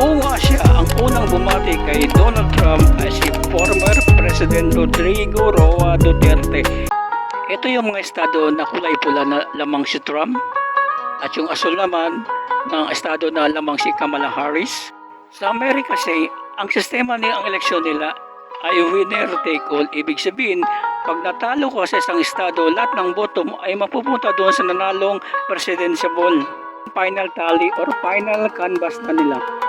buong Asia ang unang bumati kay Donald Trump ay si former President Rodrigo Roa Duterte. Ito yung mga estado na kulay pula na lamang si Trump at yung asul naman ng estado na lamang si Kamala Harris. Sa Amerika kasi, ang sistema ni ang eleksyon nila ay winner take all. Ibig sabihin, pag natalo ka sa isang estado, lahat ng boto mo ay mapupunta doon sa nanalong presidential final tally or final canvas na nila.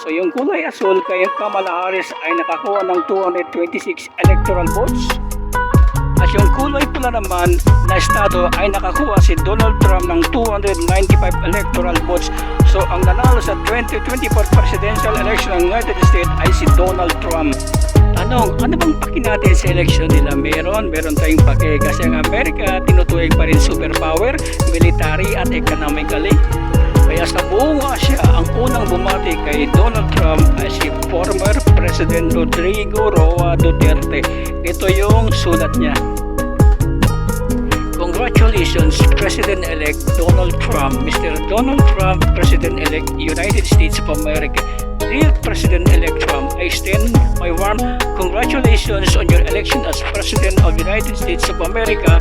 So yung kulay asul kay Kamala Harris ay nakakuha ng 226 electoral votes. At yung kulay pula naman na estado ay nakakuha si Donald Trump ng 295 electoral votes. So ang nanalo sa 2024 presidential election ng United States ay si Donald Trump. Tanong, ano bang paki natin sa election nila? Meron, meron tayong paki kasi ang Amerika tinutuwag pa rin superpower, military at economically. Unang bumati kay Donald Trump ay si former President Rodrigo Roa Duterte. Ito yung sulat niya. Congratulations, President-elect Donald Trump. Mr. Donald Trump, President-elect United States of America. Dear President-elect Trump, I extend my warm congratulations on your election as President of United States of America.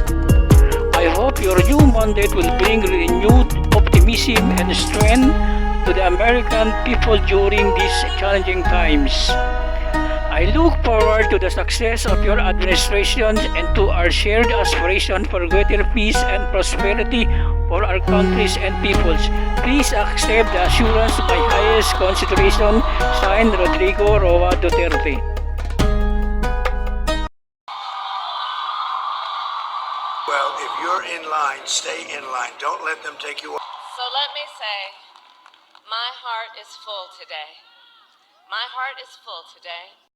I hope your new mandate will bring renewed optimism and strength to the American people during these challenging times. I look forward to the success of your administration and to our shared aspiration for greater peace and prosperity for our countries and peoples. Please accept the assurance of my highest consideration, signed Rodrigo Roa Duterte. Well, if you're in line, stay in line. Don't let them take you off. So let me say, my heart is full today. My heart is full today